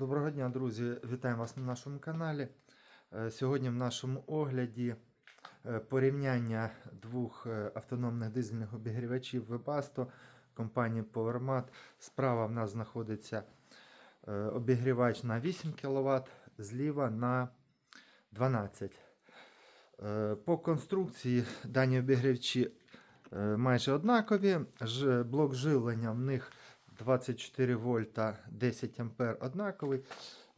Доброго дня, друзі! Вітаємо вас на нашому каналі. Е, Сьогодні в нашому огляді е, порівняння двох е, автономних дизельних обігрівачів Webasto компанії PowerMat. Справа в нас знаходиться обігрівач на 8 кВт, зліва на 12 Е, По конструкції дані обігрівачі майже однакові. Блок живлення в них 24 вольта 10 ампер однаковий.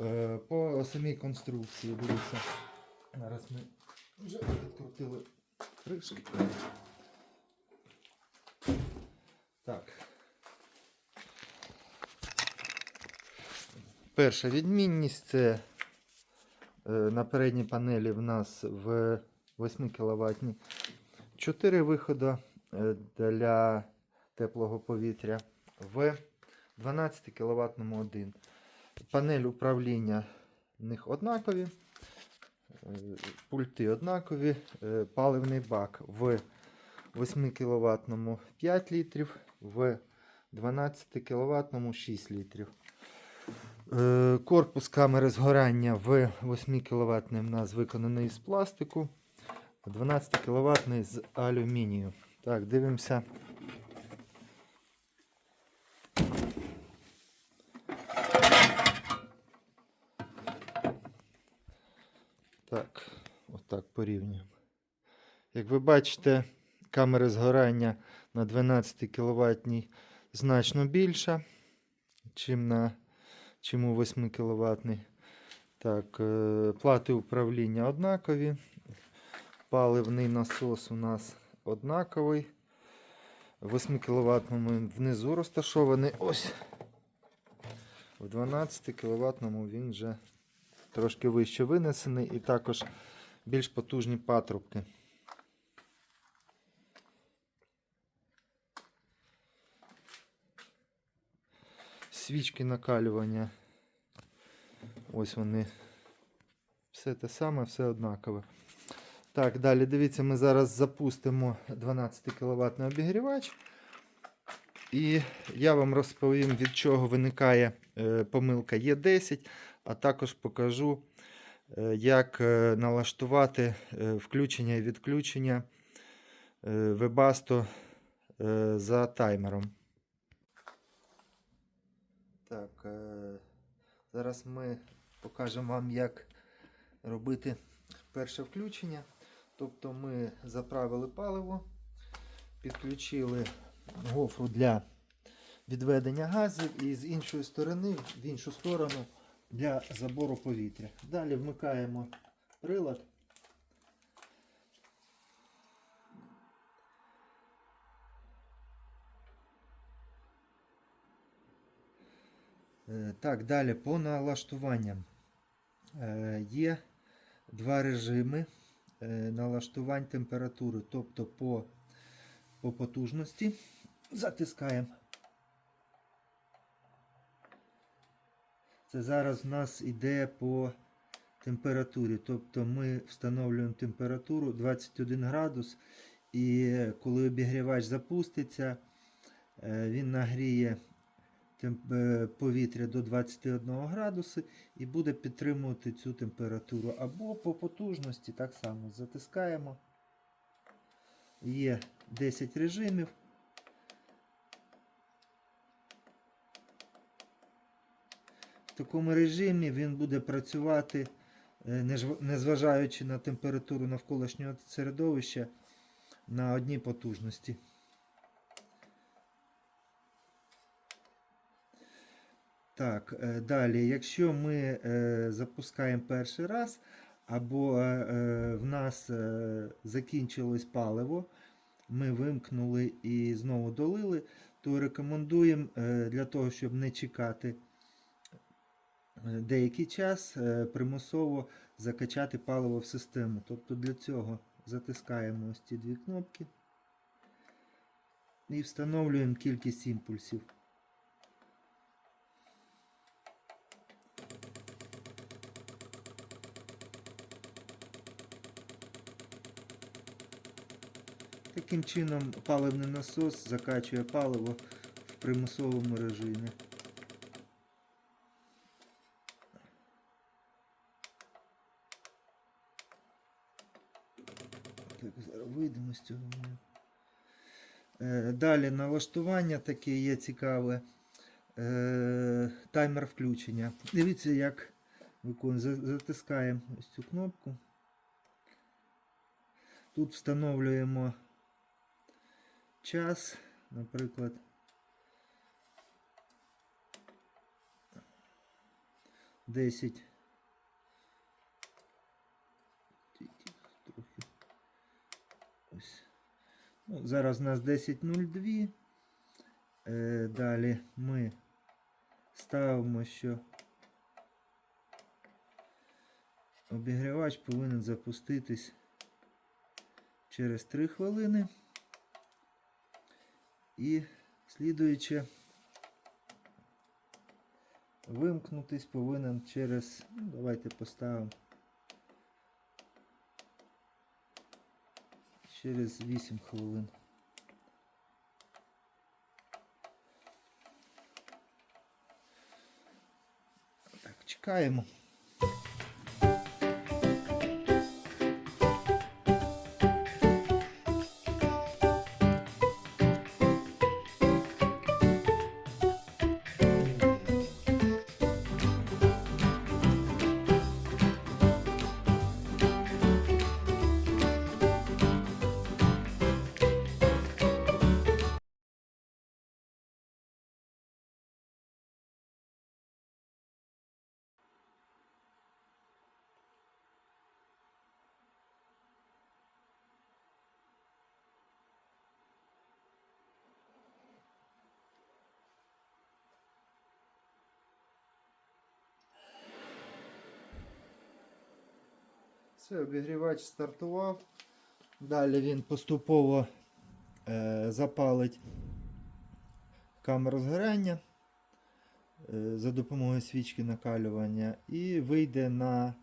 Е, По самій конструкції, дивіться. Зараз ми вже відкрутили кришки. Так. Перша відмінність це е, на передній панелі в нас в 8 кВт 4 виходи для теплого повітря. В 12 кВт один. Панель управління в них однакові, е, пульти однакові, е, паливний бак в 8 кВт 5 літрів, в 12 кВт 6 літрів. Е, Корпус камери згорання в 8 кВт у нас виконаний з пластику, 12 кВт з алюмінію. Так, дивимося. Як ви бачите, камери згорання на 12 кВт значно більша, чим, на, чим у 8 кВт. Так, е, плати управління однакові. Паливний насос у нас однаковий. 8 кВт внизу розташований. Ось. В 12 кВт він вже трошки вище винесений і також більш потужні патрубки. Свічки накалювання. Ось вони. Все те саме, все однакове. Так, далі дивіться, ми зараз запустимо 12 кВт обігрівач. І я вам розповім, від чого виникає е, помилка Є10, а також покажу, е, як е, налаштувати включення і відключення Webasto за таймером. Так, е, зараз ми покажемо вам, як робити перше включення. Тобто ми заправили паливо, підключили гофру для відведення газів і з іншої сторони, в іншу сторону для забору повітря. Далі вмикаємо прилад. Так, далі по налаштуванням. Е, Є два режими е, налаштувань температури, тобто по, по потужності. Затискаємо. Це зараз в нас йде по температурі. Тобто ми встановлюємо температуру 21 градус, і коли обігрівач запуститься, е, він нагріє е, повітря до 21 градуси і буде підтримувати цю температуру. Або по потужності так само затискаємо. Є 10 режимів. В такому режимі він буде працювати, е, незважаючи на температуру навколишнього середовища, на одній потужності. Так, е, далі, якщо ми е, запускаємо перший раз, або е, в нас закінчилось паливо, ми вимкнули і знову долили, то рекомендуємо для того, щоб не чекати деякий час, примусово закачати паливо в систему. Тобто для цього затискаємо ось ці дві кнопки і встановлюємо кількість імпульсів. Таким чином паливний насос закачує паливо в примусовому режимі. Так, зараз вийдемо з цього. Е, далі налаштування таке є цікаве. Е, таймер включення. Дивіться, як виконуємо. Затискаємо ось цю кнопку. Тут встановлюємо час, наприклад. Десять. Ось. Ну, зараз у нас 10.02. Е, далі ми ставимо, що обігрівач повинен запуститись через 3 хвилини. І слідуюче вимкнутись повинен через. Ну, давайте поставимо. Через 8 хвилин. Так, чекаємо. Все, обігрівач стартував. Далі він поступово е, запалить камеру згоряння е, за допомогою свічки накалювання і вийде на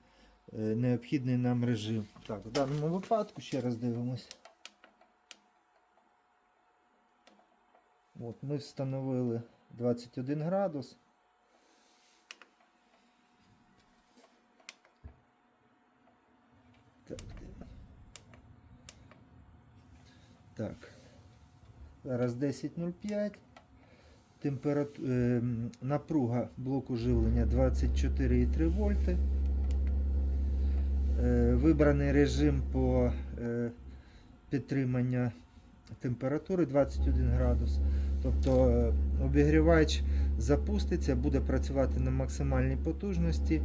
е, необхідний нам режим. Так, в даному випадку ще раз дивимось. От, ми встановили 21 градус. Так. Так. Зараз 10.05. Температу... е, напруга блоку живлення 24,3 вольти. Е, вибраний режим по е, підтримання температури 21 градус. Тобто обігрівач запуститься, буде працювати на максимальній потужності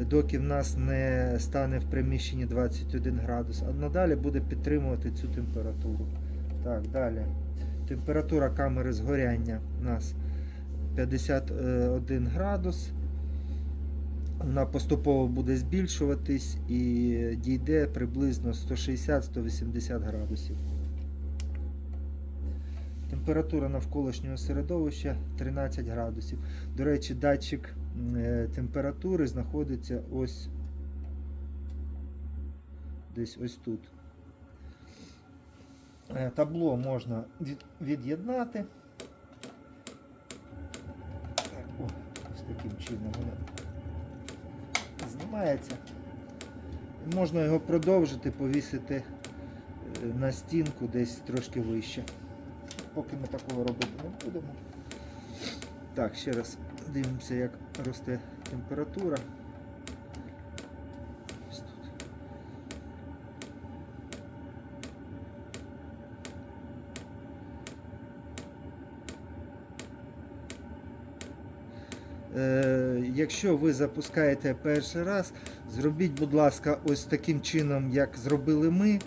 доки в нас не стане в приміщенні 21 градус, а надалі буде підтримувати цю температуру. Так, далі. Температура камери згоряння у нас 51 градус. Вона поступово буде збільшуватись і дійде приблизно 160-180 градусів. Температура навколишнього середовища 13 градусів. До речі, датчик е, температури знаходиться ось десь ось тут. Е, Табло можна від'єднати. Ось таким чином воно знімається. Можна його продовжити, повісити е, на стінку десь трошки вище. Поки ми такого робити не будемо. Так, ще раз дивимося, як росте температура. Ось тут. Е, якщо ви запускаєте перший раз, зробіть, будь ласка, ось таким чином, як зробили ми,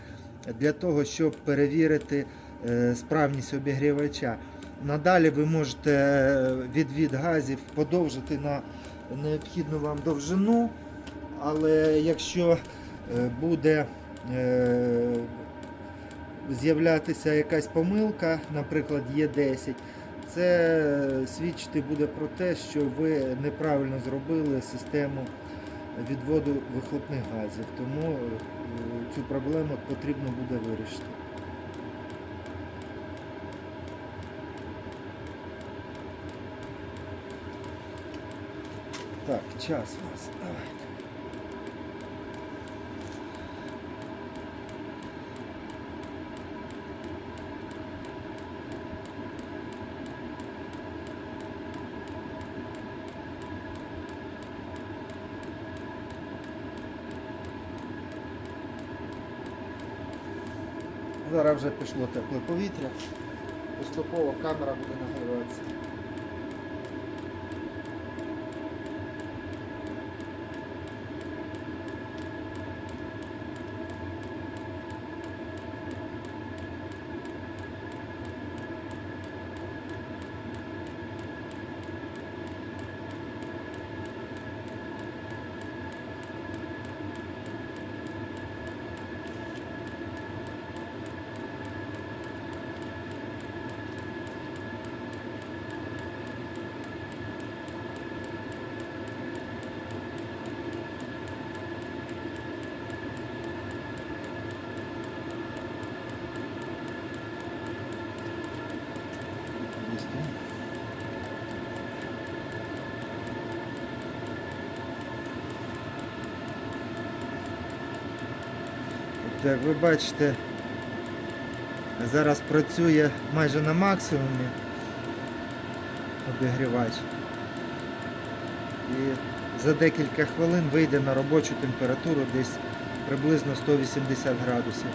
для того, щоб перевірити е, справність обігрівача. Надалі ви можете е, відвід газів подовжити на необхідну вам довжину, але якщо е, буде е, з'являтися якась помилка, наприклад, є 10, це свідчити буде про те, що ви неправильно зробили систему відводу вихлопних газів. Тому е, цю проблему потрібно буде вирішити. Так, час у нас. Вже пішло тепле повітря. Поступово камера буде нагріватися. Так, ви бачите, зараз працює майже на максимумі обігрівач. І за декілька хвилин вийде на робочу температуру десь приблизно 180 градусів.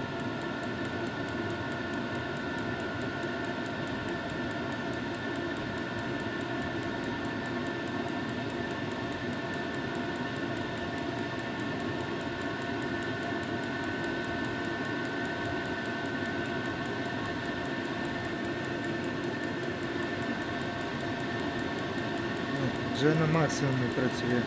Ну, Вже на максимумі працює.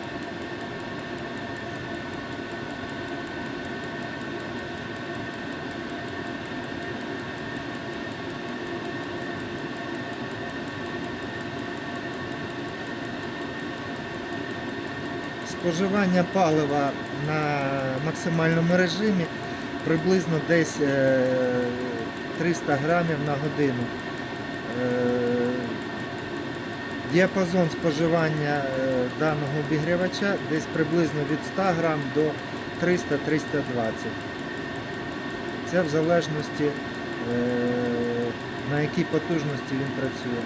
Споживання палива на максимальному режимі приблизно десь е, 300 грамів на годину. Діапазон споживання е, даного обігрівача десь приблизно від 100 грам до 300-320. Це в залежності е, на якій потужності він працює.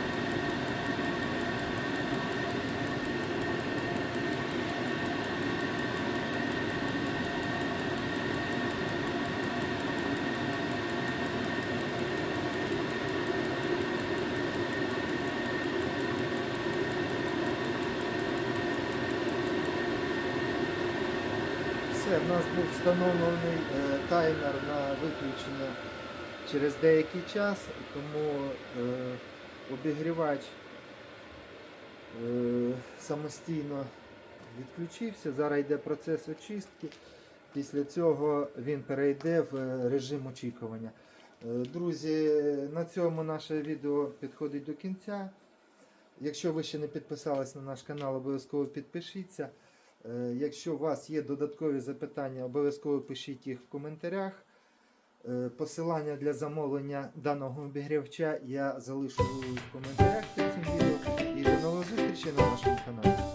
Все, в нас був встановлений е, таймер на виключення через деякий час, тому е, обігрівач е, самостійно відключився. Зараз йде процес очистки. Після цього він перейде в режим очікування. Друзі, на цьому наше відео підходить до кінця. Якщо ви ще не підписались на наш канал, обов'язково підпишіться. Е, Якщо у вас є додаткові запитання, обов'язково пишіть їх в коментарях. Е, Посилання для замовлення даного обігрівача я залишу в коментарях під цим відео. І до нових зустрічей на нашому каналі.